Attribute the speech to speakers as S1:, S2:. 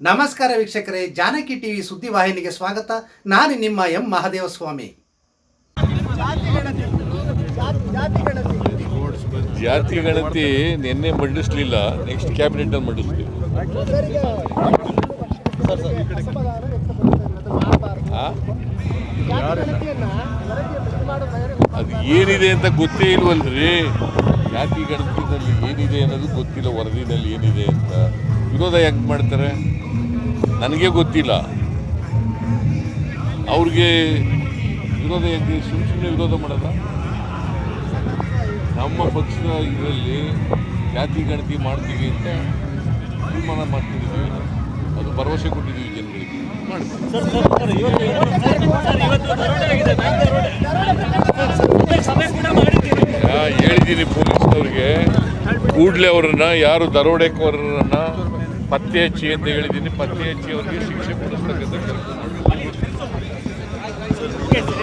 S1: ನಮಸ್ಕಾರ ವೀಕ್ಷಕರೇ, ಜಾನಕಿ ಟಿವಿ ಸುದ್ದಿವಾಹಿನಿಗೆ ಸ್ವಾಗತ. ನಾನು ನಿಮ್ಮ ಎಂ. ಮಹದೇವಸ್ವಾಮಿ.
S2: ಜಾತಿ ಗಣತಿ ನಿನ್ನೆ ಮಂಡಿಸ್ಲಿಲ್ಲ ನೆಕ್ಸ್ಟ್ ಕ್ಯಾಬಿನೆಟ್ ಅಲ್ಲಿ ಮಂಡಿಸ್ತೀವಿ ಅದು ಏನಿದೆ ಅಂತ ಗೊತ್ತೇ ಇಲ್ವಲ್ರಿ? ಜಾತಿ ಗಣತಿನಲ್ಲಿ ಏನಿದೆ ಅನ್ನೋದು ಗೊತ್ತಿಲ್ಲ, ವರದಿನಲ್ಲಿ ಏನಿದೆ ಅಂತ. ವಿರೋಧ ಹೆಂಗ್ ಮಾಡ್ತಾರೆ? ನನಗೆ ಗೊತ್ತಿಲ್ಲ. ಅವ್ರಿಗೆ ವಿರೋಧ ಹೆಂಗೆ ಸುಮ್ಮ ಸುಮ್ಮನೆ ವಿರೋಧ ಮಾಡಲ್ಲ ನಮ್ಮ ಪಕ್ಷದ ಇದರಲ್ಲಿ ಜಾತಿ ಗಣತಿ ಮಾಡ್ತೀವಿ ಅಂತ ತೀರ್ಮಾನ ಮಾಡ್ತಿದ್ದೀವಿ. ಅದು ಭರವಸೆ ಕೊಟ್ಟಿದ್ದೀವಿ ಜನಗಳಿಗೆ. ಹೇಳಿದ್ದೀನಿ ಪೊಲೀಸ್ನವ್ರಿಗೆ ಕೂಡಲೇ ಅವರನ್ನು ಯಾರು ದರೋಡೆಕೋರರನ್ನ ಪತ್ತೆ ಹಚ್ಚಿ ಅಂತ ಹೇಳಿದ್ದೀನಿ. ಪತ್ತೆ ಹಚ್ಚಿ ಅವರಿಗೆ ಶಿಕ್ಷೆ ಕೊಡಿಸ್ತಕ್ಕಂಥ ಕೆಲಸ